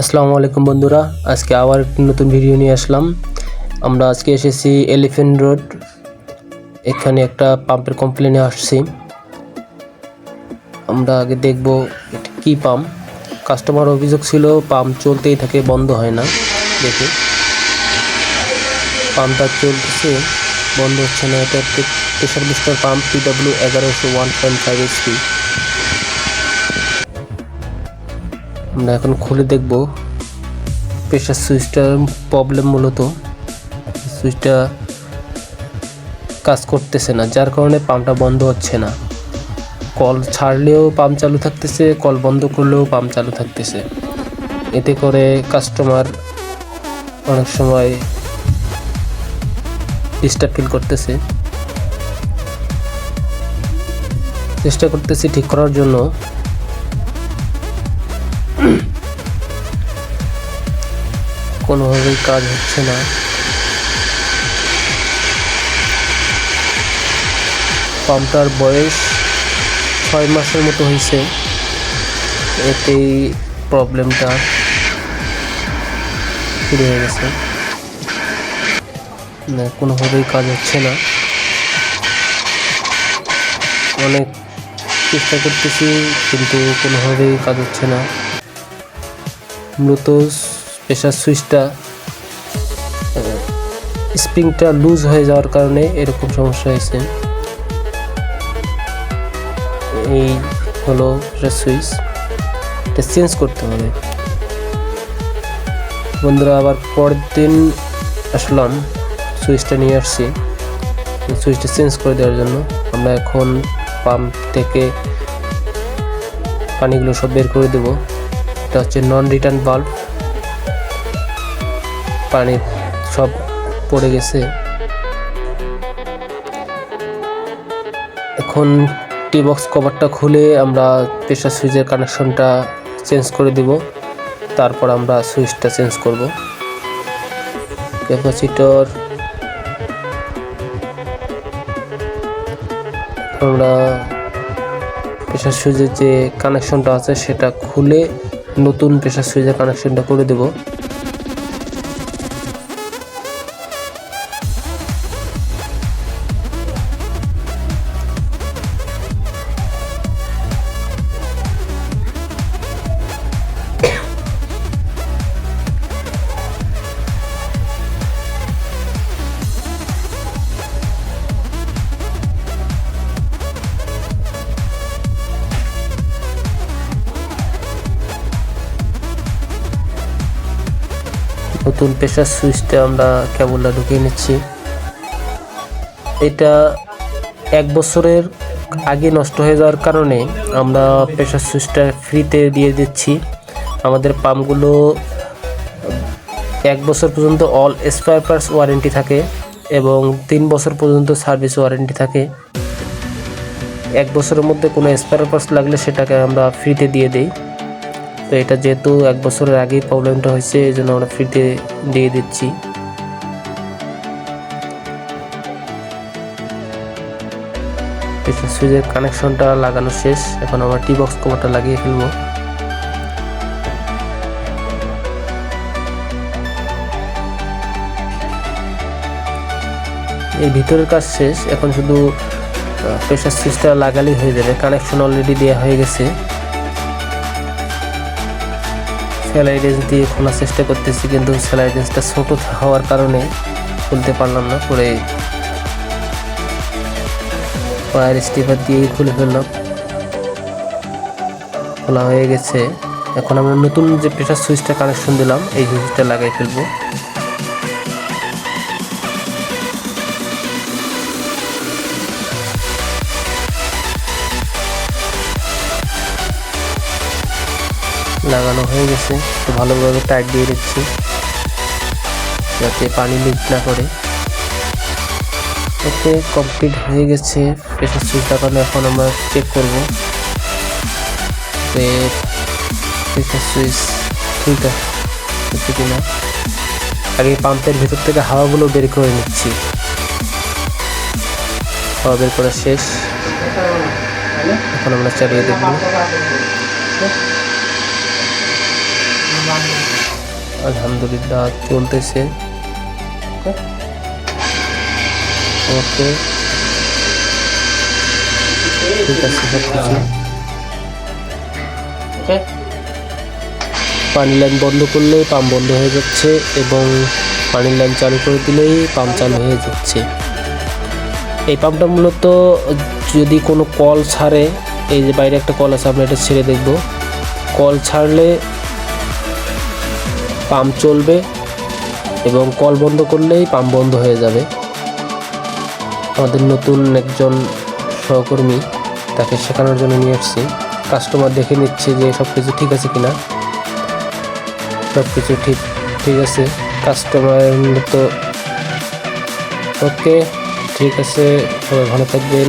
আসসালামু আলাইকুম বন্ধুরা, আজকে আবার একটি নতুন ভিডিও নিয়ে আসলাম। আমরা আজকে এসেছি এলিফেন্ট রোড এখানে একটা পাম্পের কমপ্লেনে আসছি। আমরা আগে দেখব কী পাম্প। কাস্টমার অভিযোগ ছিল, পাম্প চলতেই থাকে, বন্ধ হয় না। দেখি। পাম্পটা চলতেছে, বন্ধ হচ্ছে না। এটা প্রেশার বুস্টার পাম্প পিডব্লিউ এগারোশো ওয়ান পয়েন্ট ফাইভ এইচপি আমরা এখন খুলে দেখব প্রেশার সুইচটার প্রবলেম মূলত। সুইচটা কাজ করতেছে না, যার কারণে পাম্পটা বন্ধ হচ্ছে না। কল ছাড়লেও পাম্প চালু থাকতেছে, কল বন্ধ করলেও পাম্প চালু থাকতেছে। এতে করে কাস্টমার অনেক সময় ডিস্টার্ব ফিল করতেছে। চেষ্টা করতেছি ঠিক করার জন্য। কোনোভাবেই কাজ হচ্ছে না। পাম্পটার বয়স ছয় মাসের মতো হয়েছে। এতেই প্রবলেমটা শুরু হয়ে গেছে। কোনোভাবেই কাজ হচ্ছে না। অনেক চেষ্টা করতেছি, কিন্তু কোনোভাবেই কাজ হচ্ছে না। মূলত প্রেশার সুইচটা স্প্রিংটা লুজ হয়ে যাওয়ার কারণে এরকম সমস্যা হয়েছে। এই হলো প্রেশার সুইচ এটা চেঞ্জ করতে হবে। বন্ধুরা, আবার পরের দিন আসলাম সুইচটা নিয়ে আসছি। সুইচটা চেঞ্জ করে দেওয়ার জন্য আমরা এখন পাম্প থেকে পানিগুলো সব বের করে দেবো। এটা হচ্ছে নন রিটার্ন বাল্ব পানি সব পড়ে গেছে। এখন টি বক্স কভারটা খুলে আমরা প্রেশার সুইচের কানেকশনটা চেঞ্জ করে দিব। তারপর আমরা সুইচটা চেঞ্জ করব। ক্যাপাসিটর আমরা প্রেশার সুইচের যে কানেকশনটা আছে সেটা খুলে নতুন প্রেশার সুইচের কানেকশনটা করে দেব। নতুন প্রেশার সুইচটা আমরা কেবলটা ঢুকিয়ে নিচ্ছি। এটা এক বছরের আগে নষ্ট হয়ে যাওয়ার কারণে আমরা প্রেশার সুইচটা ফ্রিতে দিয়ে দিচ্ছি। আমাদের পাম্পগুলো এক বছর পর্যন্ত অল স্পায়ার পার্টস ওয়ারেন্টি থাকে এবং তিন বছর পর্যন্ত সার্ভিস ওয়ারেন্টি থাকে। এক বছরের মধ্যে কোনো স্পায়ার পার্টস লাগলে সেটাকে আমরা ফ্রিতে দিয়ে দিই। তো এটা যেহেতু এক বছরের আগেই প্রবলেমটা হয়েছে, এই জন্য আমরা ফ্রিতে দিয়ে দিচ্ছি। সুইচের কানেকশনটা লাগানো শেষ, এখন আমরা টি বক্স কভারটা লাগিয়ে ফেলব। এই ভিতরের কাজ শেষ, এখন শুধু প্রেশার সুইচটা লাগালেই হয়ে যাবে। কানেকশন অলরেডি দেওয়া হয়ে গেছে। সেলাই রেঞ্জ দিয়ে খোলার চেষ্টা করতেছি, কিন্তু সেলাই রেঞ্জটা ছোটো হওয়ার কারণে খুলতে পারলাম না, পরে পায়ের স্টিফার দিয়েই খুলে ফেললাম। খোলা হয়ে গেছে। এখন আমরা নতুন যে প্রেশার সুইচটা কানেকশন দিলাম, এই সুইচটা লাগাই ফেলব। লাগানো হয়ে গেছে। তো ভালোভাবে টাইট দিয়ে দিচ্ছি। যাতে পানি লিক না করে। ওকে কমপ্লিট হয়ে গেছে। প্রেশার সুইচ লাগানো এখন আমরা চেক করব। প্রেশার সুইচ ঠিক আছে কিনা। আগে পাম্পের ভেতর থেকে হাওয়াগুলো বের করে নিচ্ছি। হাওয়া বের করা শেষ। এখন আমরা চালিয়ে দেখব। আলহামদুলিল্লাহ চলতেছে। ওকে। ঠিক আছে সব কিছু। ওকে। পানি লাইন বন্ধ করলে পাম্প বন্ধ হয়ে যাচ্ছে এবং পানির লাইন চালু করে দিলেই পাম্প চালু হয়ে যাচ্ছে। এই পাম্পটা মূলত যদি কোনো কল ছাড়ে এই যে বাইরে একটা কল আছে আমরা এটা ছেড়ে দেখব। কল ছাড়লে পাম্প চলবে এবং কল বন্ধ করলেই পাম্প বন্ধ হয়ে যাবে। আমাদের নতুন একজন সহকর্মী তাকে শেখানোর জন্য নিয়ে আসছি। কাস্টমার দেখে নিচ্ছে যে সব কিছু ঠিক আছে কিনা। সব কিছু ঠিক ঠিক আছে। কাস্টমার তো ওকে, ঠিক আছে, সবাই ভালো থাকবেন।